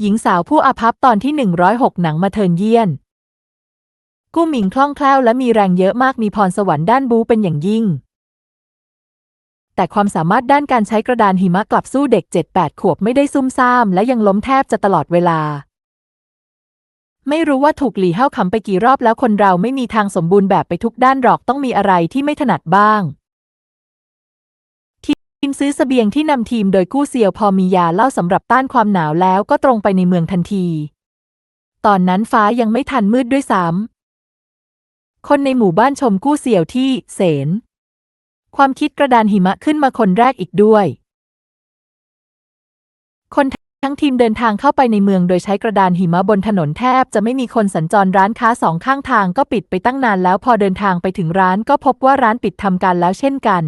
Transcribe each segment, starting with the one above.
หญิงสาวผู้อาภัพตอนที่ 106 หนังมาเทินเยี่ยน กู้หมิงคล่องแคล่วและมีแรงเยอะมากมีพรสวรรค์ด้านบูเป็นอย่างยิ่ง แต่ความสามารถด้านการใช้กระดานหิมะกลับสู้เด็ก 7-8 ขวบไม่ได้ซุ่มซ่าม และยังล้มแทบจะตลอดเวลา ไม่รู้ว่าถูกหลีเห้าขำไปกี่รอบแล้วคนเราไม่มีทางสมบูรณ์แบบไปทุกด้านหรอกต้องมีอะไรที่ไม่ถนัดบ้าง ทีมซื้อเสบียงที่นำทีมโดยกู้เซียวพอมียาเล้าสำหรับต้านความหนาวแล้วก็ตรงไปในเมืองทันที ตอนนั้นฟ้ายังไม่ทันมืดด้วยซ้ำคนในหมู่บ้านชมกู้เซียวที่เสน ความคิดกระดานหิมะขึ้นมาคนแรกอีกด้วย คนทั้งทีมเดินทางเข้าไปในเมืองโดยใช้กระดานหิมะบนถนนแทบจะไม่มีคนสัญจรร้านค้าสองข้างทางก็ปิดไปตั้งนานแล้วพอเดินทางไปถึงร้านก็พบว่าร้านปิดทำการแล้วเช่นกัน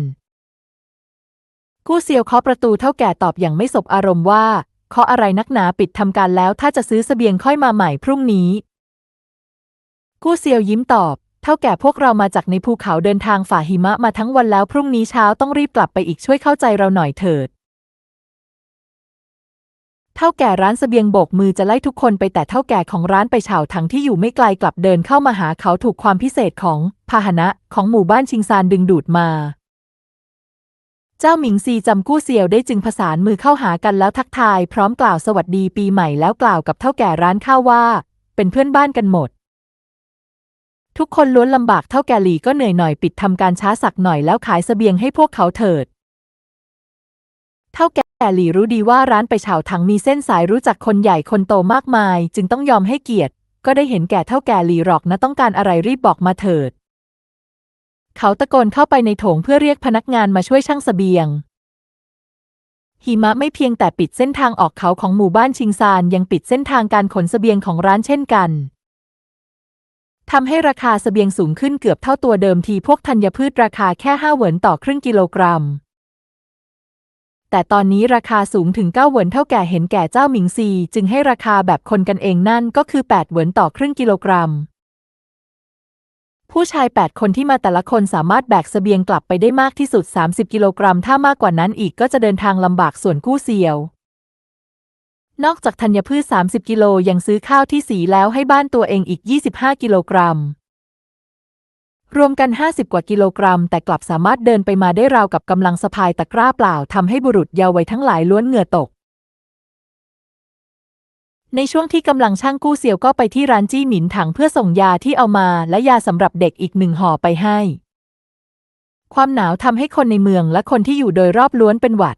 กู้เซียวเคาะประตูเท่าแก่ตอบอย่างไม่สบอารมณ์ว่าเคาะอะไรนักหนาปิดทำการแล้วถ้าจะซื้อเสบียงค่อยมาใหม่พรุ่งนี้ กู้เซียวยิ้มตอบ เท่าแก่พวกเรามาจากในภูเขาเดินทางฝ่าหิมะมาทั้งวันแล้วพรุ่งนี้เช้าต้องรีบกลับไปอีกช่วยเข้าใจเราหน่อยเถิด เท่าแก่ร้านเสบียงโบกมือจะไล่ทุกคนไปแต่เท่าแก่ของร้านไปเฉาถังที่อยู่ไม่ไกลกลับเดินเข้ามาหาเขาถูกความพิเศษของพาหนะของหมู่บ้านชิงซานดึงดูดมา เจ้าหมิงซีจำกู้เซียวได้จึงผสานมือเข้าหากันแล้วทักทาย พร้อมกล่าวสวัสดีปีใหม่แล้วกล่าวกับเท่าแก่ร้านข้าวว่า เป็นเพื่อนบ้านกันหมด ทุกคนล้วนลำบากเท่าแก่หลีก็เหนื่อยหน่อยปิดทำการช้าสักหน่อยแล้วขายเสบียงให้พวกเขาเถิด เท่าแก่หลีรู้ดีว่าร้านไปเฉาถังมีเส้นสายรู้จักคนใหญ่คนโตมากมาย จึงต้องยอมให้เกียรติ ก็ได้เห็นแก่เท่าแก่หลีหรอกนะต้องการอะไรรีบบอกมาเถิด เขาตะโกนเข้าไปในโถงเพื่อเรียกพนักงานมาช่วยช่างเสบียง หิมะไม่เพียงแต่ปิดเส้นทางออกเขาของหมู่บ้านชิงซานยังปิดเส้นทางการขนเสบียงของร้านเช่นกันทำให้ราคาเสบียงสูงขึ้นเกือบเท่าตัวเดิมทีพวกธัญพืชราคาแค่ห้าเหวินต่อครึ่งกิโลกรัม แต่ตอนนี้ราคาสูงถึงเก้าเหวินเท่าแก่เห็นแก่เจ้าหมิงซี จึงให้ราคาแบบคนกันเองนั่นก็คือแปดเหวินต่อครึ่งกิโลกรัม ผู้ชาย 8 คนที่มาแต่ละคนสามารถแบกเสบียงกลับไปได้มากที่สุด 30 กิโลกรัม ถ้ามากกว่านั้นอีกก็จะเดินทางลำบากส่วนกู้เซียว นอกจากธัญพืช 30 กิโลยังซื้อข้าวที่สีแล้วให้บ้านตัวเองอีก 25 กิโลกรัม รวมกัน 50 กว่ากิโลกรัม แต่กลับสามารถเดินไปมาได้ราวกับกำลังสะพายตะกร้าเปล่าทำให้บุรุษเยาว์วัยทั้งหลายล้วนเหงื่อตก ในช่วงที่กำลังช่างกู้เซียวก็ไปที่ร้านจี้หมินถังเพื่อส่งยาที่เอามาและยาสำหรับเด็กอีกหนึ่งห่อไปให้ ความหนาวทำให้คนในเมืองและคนที่อยู่โดยรอบล้วนเป็นหวัด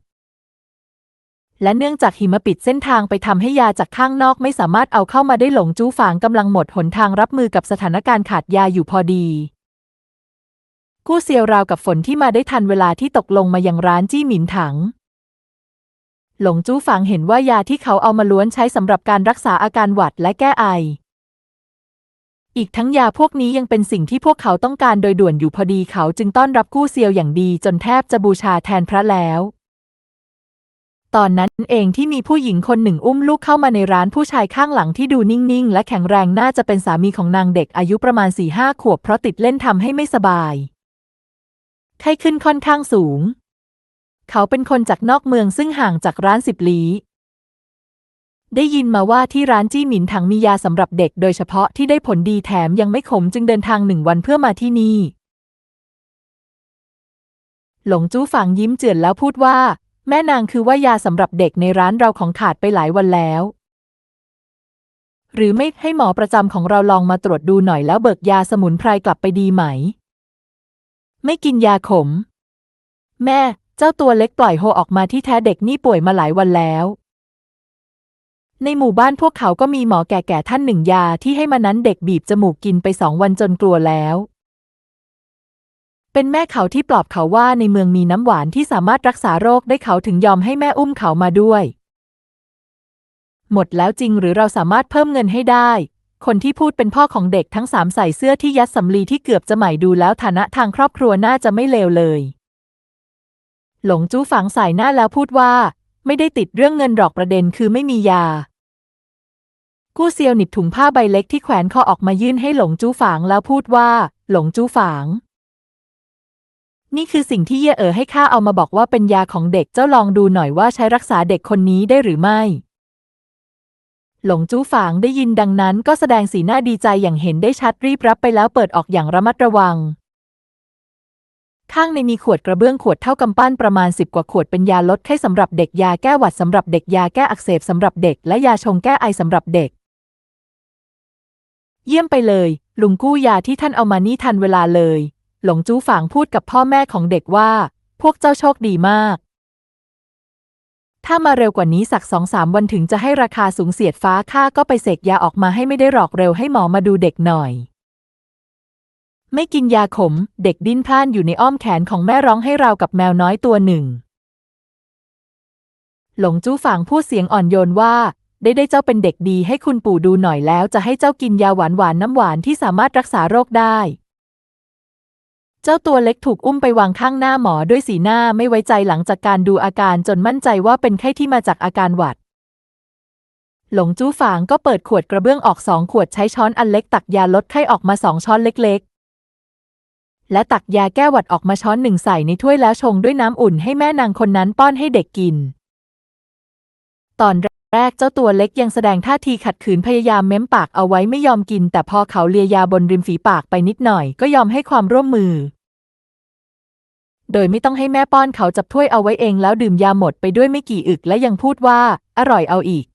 และเนื่องจากหิมะปิดเส้นทางไปทำให้ยาจากข้างนอกไม่สามารถเอาเข้ามาได้หลงจู้ฝางกำลังหมดหนทางรับมือกับสถานการณ์ขาดยาอยู่พอดี กู้เซียวราวกับฝนที่มาได้ทันเวลาที่ตกลงมายังร้านจี้หมินถัง หลงจู้ฝางเห็นว่ายาที่เขาเอามาล้วนใช้สำหรับการรักษาอาการหวัดและแก้ไอ อีกทั้งยาพวกนี้ยังเป็นสิ่งที่พวกเขาต้องการโดยด่วนอยู่พอดีเขาจึงต้อนรับกู้เซียวอย่างดีจนแทบจะบูชาแทนพระแล้วตอนนั้นเองที่มีผู้หญิงคนหนึ่งอุ้มลูกเข้ามาในร้านผู้ชายข้างหลังที่ดูนิ่งๆ และแข็งแรงน่าจะเป็นสามีของนางเด็กอายุประมาณสี่ห้าขวบเพราะติดเล่นทำให้ไม่สบาย ไข้ขึ้นค่อนข้างสูง เขาเป็นคนจากนอกเมืองซึ่งห่างจากร้านสิบลี้ได้ยินมาว่าที่ร้านจี้หมินถังมียาสำหรับเด็กโดยเฉพาะที่ได้ผลดีแถมยังไม่ขมจึงเดินทางหนึ่งวันเพื่อมาที่นี่ หลงจู้ฝางยิ้มเจือนแล้วพูดว่า แม่นางคือว่ายาสำหรับเด็กในร้านเราของขาดไปหลายวันแล้ว หรือไม่ให้หมอประจำของเราลองมาตรวจดูหน่อยแล้วเบิกยาสมุนไพรกลับไปดีไหม ไม่กินยาขม แม่ เจ้าตัวเล็กปล่อยโฮออกมาที่แท้เด็กนี่ป่วยมาหลายวันแล้ว ในหมู่บ้านพวกเขาก็มีหมอแก่ๆท่านหนึ่งยาที่ให้มานั้นเด็กบีบจมูกกินไปสองวันจนกลัวแล้ว เป็นแม่เขาที่ปลอบเขาว่าในเมืองมีน้ำหวานที่สามารถรักษาโรคได้เขาถึงยอมให้แม่อุ้มเขามาด้วย หมดแล้วจริงหรือเราสามารถเพิ่มเงินให้ได้คนที่พูดเป็นพ่อของเด็กทั้งสามใส่เสื้อที่ยัดสำลีที่เกือบจะใหม่ดูแล้วฐานะทางครอบครัวน่าจะไม่เลวเลย หลงจู้ฝังสายหน้าแล้วพูดว่า ไม่ได้ติดเรื่องเงินหรอกประเด็นคือไม่มียา กู้เซียวหนิบถุงผ้าใบเล็กที่แขวนคอออกมายื่นให้หลงจู้ฝางแล้วพูดว่า หลงจู้ฝาง นี่คือสิ่งที่เย่เอ๋อให้ข้าเอามาบอกว่าเป็นยาของเด็กเจ้าลองดูหน่อยว่าใช้รักษาเด็กคนนี้ได้หรือไม่ หลงจู้ฝางได้ยินดังนั้นก็แสดงสีหน้าดีใจอย่างเห็นได้ชัดรีบรับไปแล้วเปิดออกอย่างระมัดระวัง ข้างในมีขวดกระเบื้องขวดเท่ากำปั้นประมาณสิบกว่าขวดเป็นยาลดไข้สำหรับเด็กยาแก้หวัดสำหรับเด็กยาแก้อักเสบสำหรับเด็ก และยาชงแก้ไอสำหรับเด็ก เยี่ยมไปเลย ลุงกู้ยาที่ท่านเอามานี่ทันเวลาเลย หลงจู้ฝางพูดกับพ่อแม่ของเด็กว่า พวกเจ้าโชคดีมาก ถ้ามาเร็วกว่านี้สักสองสามวันถึงจะให้ราคาสูงเสียดฟ้าข้าก็ไปเสกยาออกมาให้ไม่ได้หรอกเร็วให้หมอมาดูเด็กหน่อย ไม่กินยาขม เด็กดิ้นพล่านอยู่ในอ้อมแขนของแม่ร้องให้ราวกับแมวน้อยตัวหนึ่ง หลงจู้ฝางพูดเสียงอ่อนโยนว่า ได้ได้เจ้าเป็นเด็กดีให้คุณปู่ดูหน่อยแล้วจะให้เจ้ากินยาหวานหวานน้ำหวานที่สามารถรักษาโรคได้ เจ้าตัวเล็กถูกอุ้มไปวางข้างหน้าหมอด้วยสีหน้าไม่ไว้ใจหลังจากการดูอาการจนมั่นใจว่าเป็นไข้ที่มาจากอาการหวัดหลงจู้ฝางก็เปิดขวดกระเบื้องออกสองขวดใช้ช้อนอันเล็กตักยาลดไข้ออกมาสองช้อนเล็ก และตักยาแก้หวัดออกมาช้อนหนึ่งใส่ในถ้วยแล้วชงด้วยน้ำอุ่นให้แม่นางคนนั้นป้อนให้เด็กกิน ตอนแรกเจ้าตัวเล็กยังแสดงท่าทีขัดขืนพยายามเม้มปากเอาไว้ไม่ยอมกิน แต่พอเขาเลียยาบนริมฝีปากไปนิดหน่อยก็ยอมให้ความร่วมมือ โดยไม่ต้องให้แม่ป้อนเขาจับถ้วยเอาไว้เองแล้วดื่มยาหมดไปด้วยไม่กี่อึกและยังพูดว่า อร่อยเอาอีก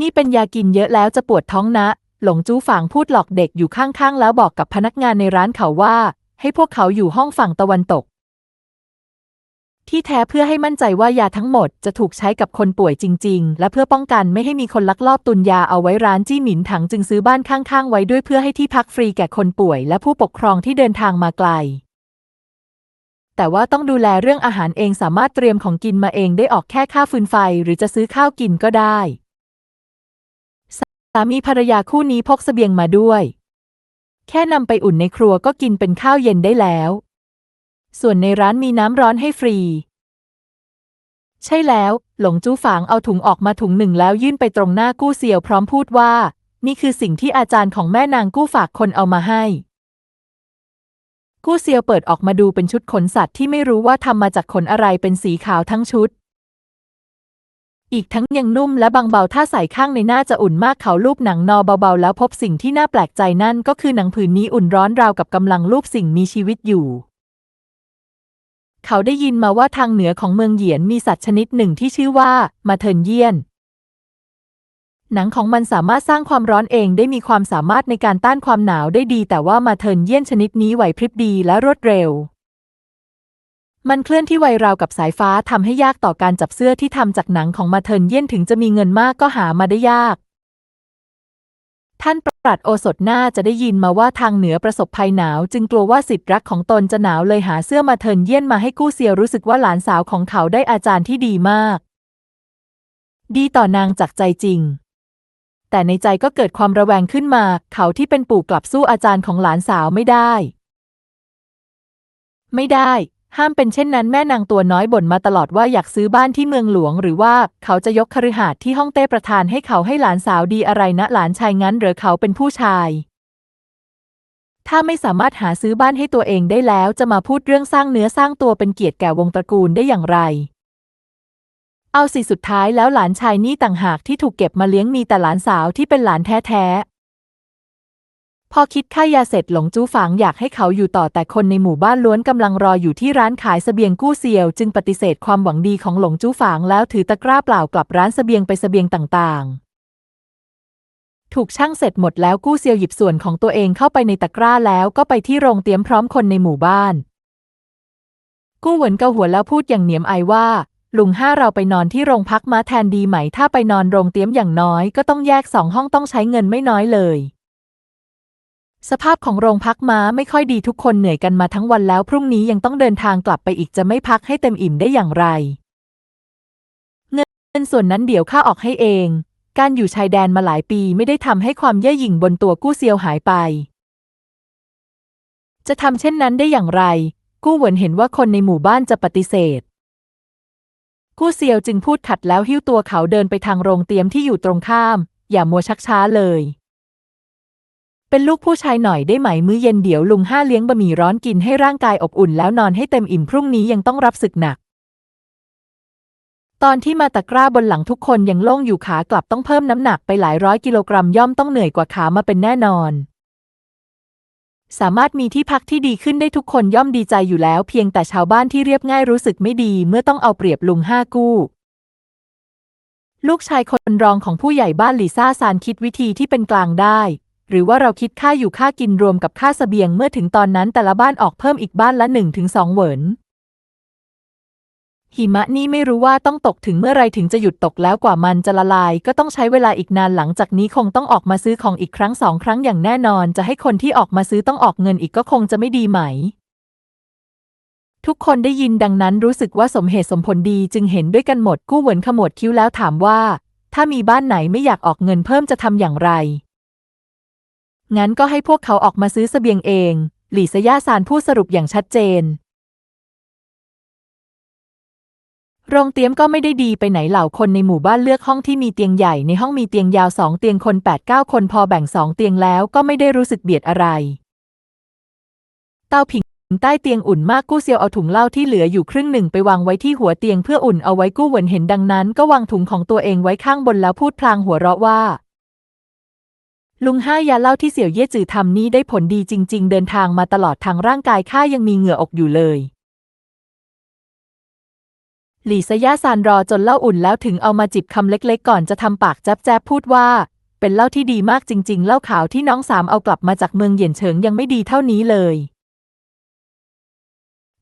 นี่เป็นยากินเยอะแล้วจะปวดท้องนะ หลงจู้ฝางพูดหลอกเด็กอยู่ข้างๆ แล้วบอกกับพนักงานในร้านเขาว่า ให้พวกเขาอยู่ห้องฝั่งตะวันตก ที่แท้เพื่อให้มั่นใจว่ายาทั้งหมดจะถูกใช้กับคนป่วยจริง ๆ และเพื่อป้องกันไม่ให้มีคนลักลอบตุนยาเอาไว้ร้านจี้หมินถังจึงซื้อบ้านข้างๆ ไว้ด้วยเพื่อให้ที่พักฟรีแก่คนป่วย และผู้ปกครองที่เดินทางมาไกลแต่ว่าต้องดูแลเรื่องอาหารเองสามารถเตรียมของกินมาเองได้ออกแค่ค่าฟืนไฟ หรือจะซื้อข้าวกินก็ได้ สามีภรรยาคู่นี้พกเสบียงมาด้วย แค่นำไปอุ่นในครัวก็กินเป็นข้าวเย็นได้แล้ว ส่วนในร้านมีน้ำร้อนให้ฟรี ใช่แล้ว หลงจู้ฝางเอาถุงออกมาถุงหนึ่งแล้วยื่นไปตรงหน้ากู้เซี่ยวพร้อมพูดว่า นี่คือสิ่งที่อาจารย์ของแม่นางกู้ฝากคนเอามาให้ กู้เซียวเปิดออกมาดูเป็นชุดขนสัตว์ที่ไม่รู้ว่าทำมาจากขนอะไรเป็นสีขาวทั้งชุด อีกทั้งยังนุ่มและบางเบาถ้าใส่ข้างในน่าจะอุ่นมากเขาลูบหนังนอเบาๆ แล้วพบสิ่งที่น่าแปลกใจนั่นก็คือหนังผืนนี้อุ่นร้อนราวกับกำลังลูบสิ่งมีชีวิตอยู่ เขาได้ยินมาว่าทางเหนือของเมืองเหยียนมีสัตว์ชนิดหนึ่งที่ชื่อว่ามาเทินเยียน หนังของมันสามารถสร้างความร้อนเองได้มีความสามารถในการต้านความหนาวได้ดี แต่ว่ามาเทินเยียนชนิดนี้ไหวพริบดีและรวดเร็ว มันเคลื่อนที่ไวราวกับสายฟ้าทำให้ยากต่อการจับเสื้อที่ทำจากหนังของมาเทินเยี่ยนถึงจะมีเงินมากก็หามาได้ยาก ท่านปรัดโอสถน่าจะได้ยินมาว่าทางเหนือประสบภัยหนาว จึงกลัวว่าสิทธิ์รักของตนจะหนาวเลยหาเสื้อมาเทินเยี่ยนมาให้กู้เซียวรู้สึกว่าหลานสาวของเขาได้อาจารย์ที่ดีมาก ดีต่อนางจากใจจริงแต่ในใจก็เกิดความระแวงขึ้นมา เขาที่เป็นปู่กลับสู้อาจารย์ของหลานสาวไม่ได้ ไม่ได้ ห้ามเป็นเช่นนั้นแม่นางตัวน้อยบ่นมาตลอดว่าอยากซื้อบ้านที่เมืองหลวง หรือว่าเขาจะยกคฤหาสน์ที่ห้องเต้ประธานให้เขาให้หลานสาวดีอะไรนะหลานชายงั้นหรือเขาเป็นผู้ชาย ถ้าไม่สามารถหาซื้อบ้านให้ตัวเองได้แล้วจะมาพูดเรื่องสร้างเนื้อสร้างตัวเป็นเกียรติแก่วงตระกูลได้อย่างไร เอาสิสุดท้ายแล้วหลานชายนี่ต่างหากที่ถูกเก็บมาเลี้ยงมีแต่หลานสาวที่เป็นหลานแท้ พอคิดค่ายาเสร็จหลงจู้ฝางอยากให้เขาอยู่ต่อแต่คนในหมู่บ้านล้วนกำลังรออยู่ที่ร้านขายเสบียงกู้เซียว จึงปฏิเสธความหวังดีของหลงจู้ฝางแล้วถือตะกร้าเปล่ากลับร้านเสบียงไปเสบียงต่างๆ ถูกช่างเสร็จหมดแล้วกู้เซียวหยิบส่วนของตัวเองเข้าไปในตะกร้าแล้วก็ไปที่โรงเตรียมพร้อมคนในหมู่บ้าน กู้เหวินเกาหัวแล้วพูดอย่างเหนียมอายว่าลุงห้าเราไปนอนที่โรงพักม้าแทนดีไหม ถ้าไปนอนโรงเตรียมอย่างน้อยก็ต้องแยกสองห้องต้องใช้เงินไม่น้อยเลย สภาพของโรงพักม้าไม่ค่อยดีทุกคนเหนื่อยกันมาทั้งวันแล้วพรุ่งนี้ยังต้องเดินทางกลับไปอีกจะไม่พักให้เต็มอิ่มได้อย่างไร เงินส่วนนั้นเดี๋ยวข้าออกให้เอง การอยู่ชายแดนมาหลายปีไม่ได้ทำให้ความเย่อหยิ่งบนตัวกู้เซียวหายไป จะทำเช่นนั้นได้อย่างไร กู้เหวินเห็นว่าคนในหมู่บ้านจะปฏิเสธ กู้เซียวจึงพูดขัดแล้วหิ้วตัวเขาเดินไปทางโรงเตรียมที่อยู่ตรงข้าม อย่ามัวชักช้าเลย เป็นลูกผู้ชายหน่อยได้ไหมมื้อเย็นเดี๋ยวลุงห้าเลี้ยงบะหมี่ร้อนกินให้ร่างกายอบอุ่นแล้วนอนให้เต็มอิ่มพรุ่งนี้ยังต้องรับศึกหนัก ตอนที่มาตะกร้าบนหลังทุกคนยังโล่งอยู่ขากลับต้องเพิ่มน้ำหนักไปหลายร้อยกิโลกรัมย่อมต้องเหนื่อยกว่าขามาเป็นแน่นอน สามารถมีที่พักที่ดีขึ้นได้ทุกคนย่อมดีใจอยู่แล้ว เพียงแต่ชาวบ้านที่เรียบง่ายรู้สึกไม่ดีเมื่อต้องเอาเปรียบลุงห้ากู้ลูกชายคนรองของผู้ใหญ่บ้านลีซ่าซานคิดวิธีที่เป็นกลางได้ หรือว่าเราคิดค่าอยู่ค่ากินรวมกับค่าเสบียงเมื่อถึงตอนนั้นแต่ละบ้านออกเพิ่มอีกบ้านละหนึ่งถึงสองเหวินหิมะนี่ไม่รู้ว่าต้องตกถึงเมื่อไรถึงจะหยุดตกแล้วกว่ามันจะละลาย ก็ต้องใช้เวลาอีกนานหลังจากนี้คงต้องออกมาซื้อของอีกครั้งสองครั้งอย่างแน่นอน จะให้คนที่ออกมาซื้อต้องออกเงินอีกก็คงจะไม่ดีไหม ทุกคนได้ยินดังนั้นรู้สึกว่าสมเหตุสมผลดีจึงเห็นด้วยกันหมดกู้เหวินขมวดคิ้วแล้วถามว่า ถ้ามีบ้านไหนไม่อยากออกเงินเพิ่มจะทำอย่างไร งั้นก็ให้พวกเขาออกมาซื้อเสบียงเอง หลี่สย่าซานพูดสรุปอย่างชัดเจน โรงเตียมก็ไม่ได้ดีไปไหนเหล่าคนในหมู่บ้านเลือกห้องที่มีเตียงใหญ่ในห้องมีเตียงยาวสองเตียงคนแปดเก้าคนพอแบ่งสองเตียงแล้วก็ไม่ได้รู้สึกเบียดอะไร เต้าผิงใต้เตียงอุ่นมากกู้เซียวเอาถุงเหล้าที่เหลืออยู่ครึ่งหนึ่งไปวางไว้ที่หัวเตียงเพื่ออุ่นเอาไว้กู้เหวินเห็นดังนั้น ก็วางถุงของตัวเองไว้ข้างบนแล้วพูดพลางหัวเราะว่า ลุงห้ายาเหล้าที่เสี่ยวเย่จือทำนี้ได้ผลดีจริง ๆ เดินทางมาตลอดทางร่างกายข้ายังมีเหงื่อออกอยู่เลย หลี่สยาซานรอจนเหล้าอุ่นแล้วถึงเอามาจิบคำเล็ก ๆ ก่อนจะทำปากแจ๊บๆพูดว่า เป็นเหล้าที่ดีมากจริง ๆเหล้าขาวที่น้องสามเอากลับมาจากเมืองเหยียนเฉิงยังไม่ดีเท่านี้เลย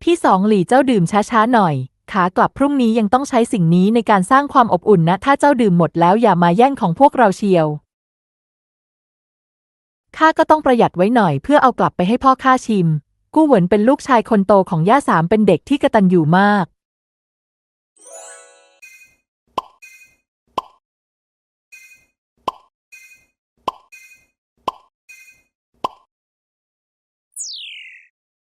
พี่สองหลี่เจ้าดื่มช้าๆหน่อย ขากลับพรุ่งนี้ยังต้องใช้สิ่งนี้ในการสร้างความอบอุ่นนะ ถ้าเจ้าดื่มหมดแล้วอย่ามาแย่งของพวกเราเชียว ข้าก็ต้องประหยัดไว้หน่อยเพื่อเอากลับไปให้พ่อข้าชิม กู้เหวินเป็นลูกชายคนโตของย่าสามเป็นเด็กที่กระตันอยู่มาก